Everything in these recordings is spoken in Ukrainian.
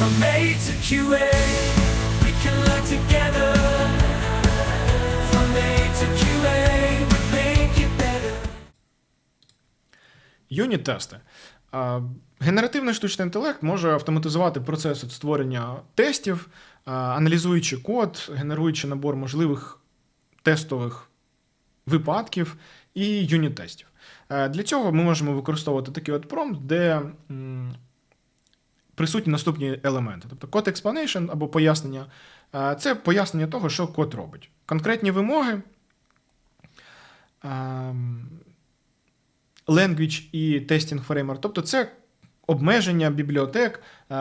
From A to QA, we can learn together. Better. Юніт-тести. Генеративний штучний інтелект може автоматизувати процес від створення тестів, аналізуючи код, генеруючи набор можливих тестових випадків і юніт-тестів. Е, Для цього ми можемо використовувати такий от промпт, де присутні наступні елементи. Тобто код explanation або пояснення е, це пояснення того, що код робить. Конкретні вимоги. ем, language і testing framework. Тобто це обмеження бібліотек, е,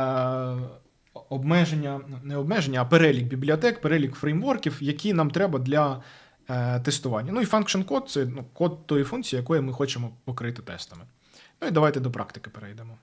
обмеження, не обмеження, а перелік бібліотек, перелік фреймворків, які нам треба для е, тестування. Ну і function код це ну, код тої функції, якої ми хочемо покрити тестами. Ну і давайте до практики перейдемо.